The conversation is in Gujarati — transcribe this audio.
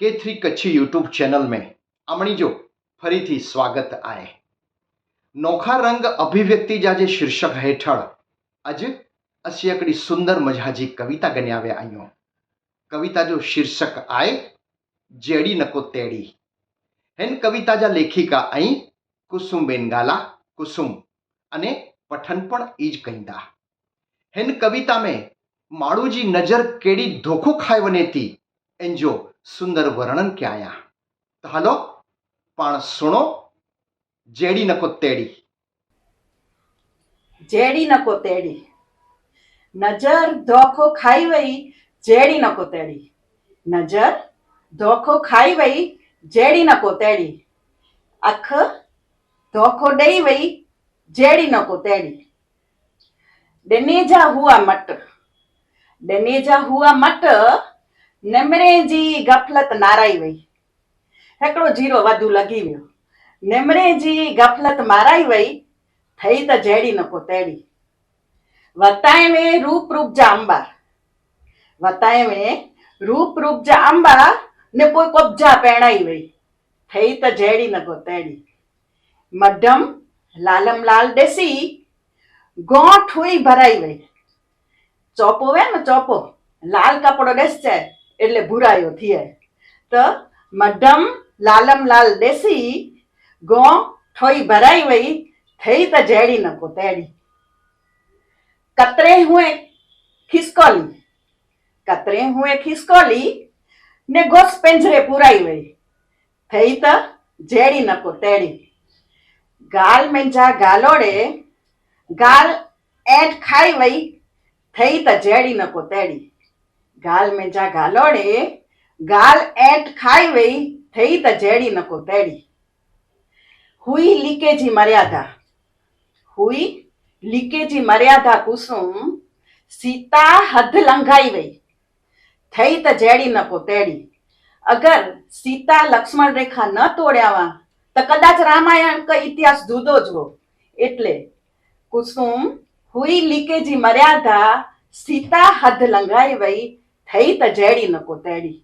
के थ्री कच्छी यूट्यूब चैनल में अमणी जो फरी थी स्वागत आए नोखा रंग अभिव्यक्ति जे शीर्षक हेठ अज असी सुंदर मज़ा की कविता गण्या आयो कविता जो शीर्षक आए जेड़ी नको तेड़ी हैं कविता जा लेखिका आई कुसुम बेनगाला कुसुम अने पठन पण ईज कहिंदा हैं कविता में माड़ू जी नज़र केड़ी धोखो खाए वने थी एंजो સુંદર વર્ણન કે આયા તો હાલો પણ સુણો જેડી નકો તેડી જેડી નકો તેડી નજર ધોખો ખાઈ વઈ જેડી નકો તેડી નજર ધોખો ખાઈ વઈ જેડી નકો તેડી અખ ધોખો ડઈ વઈ જેડી નકો તેડી ડનેજા હુઆ મટ ડનેજા હુઆ મટ નેમરેજી ગફલત નારાઈ વઈ હેકડો જીરો વધુ લગી ગયો નેમરેજી ગફલત મારાઈ વઈ થઈ તો જેડી નકો તેડી. વતાય મે રૂપ રૂપ જા અંબા વતાય મે રૂપ રૂપ જા અંબા ને કોઈ કબજા પહેણાઈ વઈ થઈ તો જેડી નકો તેડી. મડમ લાલમ લાલ દેસી ગોઠ હોઈ ભરાઈ વઈ ચોપો વે ને ચોપો, લાલ કપડો ડેસ છે એટલે ભૂરાયો થયે તો મઢમ લાલમ લાલ દેસી ગો ઠોઈ ભરાઈ વઈ, થઈ તો જેડી નકો તેડી. કતરે હુએ ખિસકોલી? કતરે હુએ ખિસકોલી ને ગોસ પેંજરે પૂરાઈ વઈ, થઈ તો જેડી નકો તેડી. ગાલ મેંજા ગાલોડે, ગાલ એટ ખાઈ વઈ, થઈ તો જેડી નકો તેડી. ગાલ મેં જા ગાલોડે, ગાલ એટ ખાઈ વઈ, થઈ ત જેડી નકો તેડી. હુઈ લીકેજી મર્યાદા. હુઈ લીકેજી મર્યાદા કુસુમ, સીતા હદ લંઘાઈ વઈ. થઈ ત જેડી નકો તેડી. અગર સીતા લક્ષ્મણ રેખા ન તોડ્યાવા, તો કદાચ રામાયણ કે ઇતિહાસ જુદો જ હો એટલે કુસુમ, હુઈ લીકેજી મર્યાદા, સીતા હદ લંઘાઈ વઈ થઈ તજેડી નકો તેડી